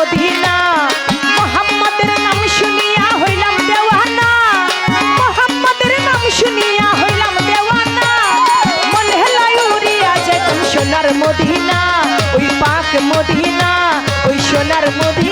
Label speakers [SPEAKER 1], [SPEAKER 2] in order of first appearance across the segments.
[SPEAKER 1] অধীনা মোহাম্মদের নাম শুনিয়া হইলাম দেওয়ানা। মোহাম্মদের নাম শুনিয়া হইলাম দেওয়ানা। মন হেলায় সোনার মদিনা। ওই পাক মদিনা, ওই সোনার মদিনা।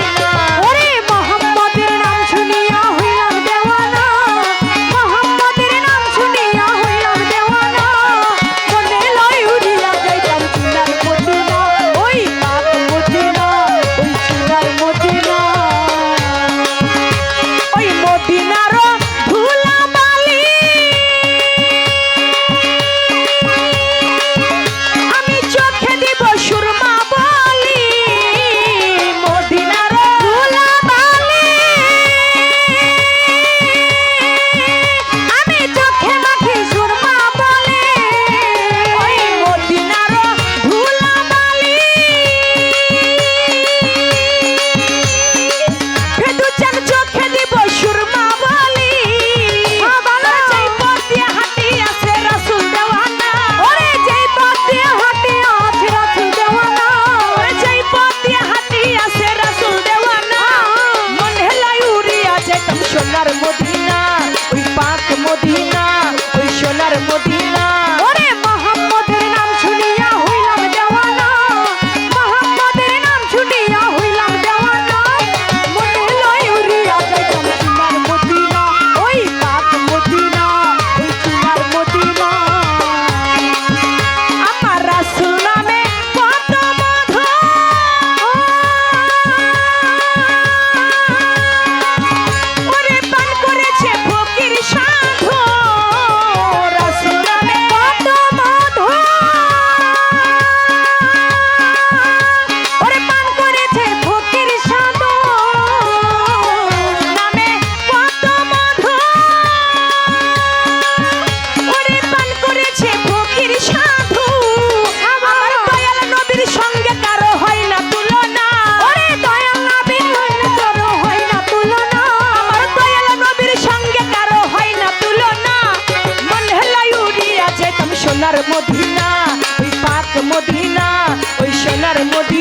[SPEAKER 2] remoti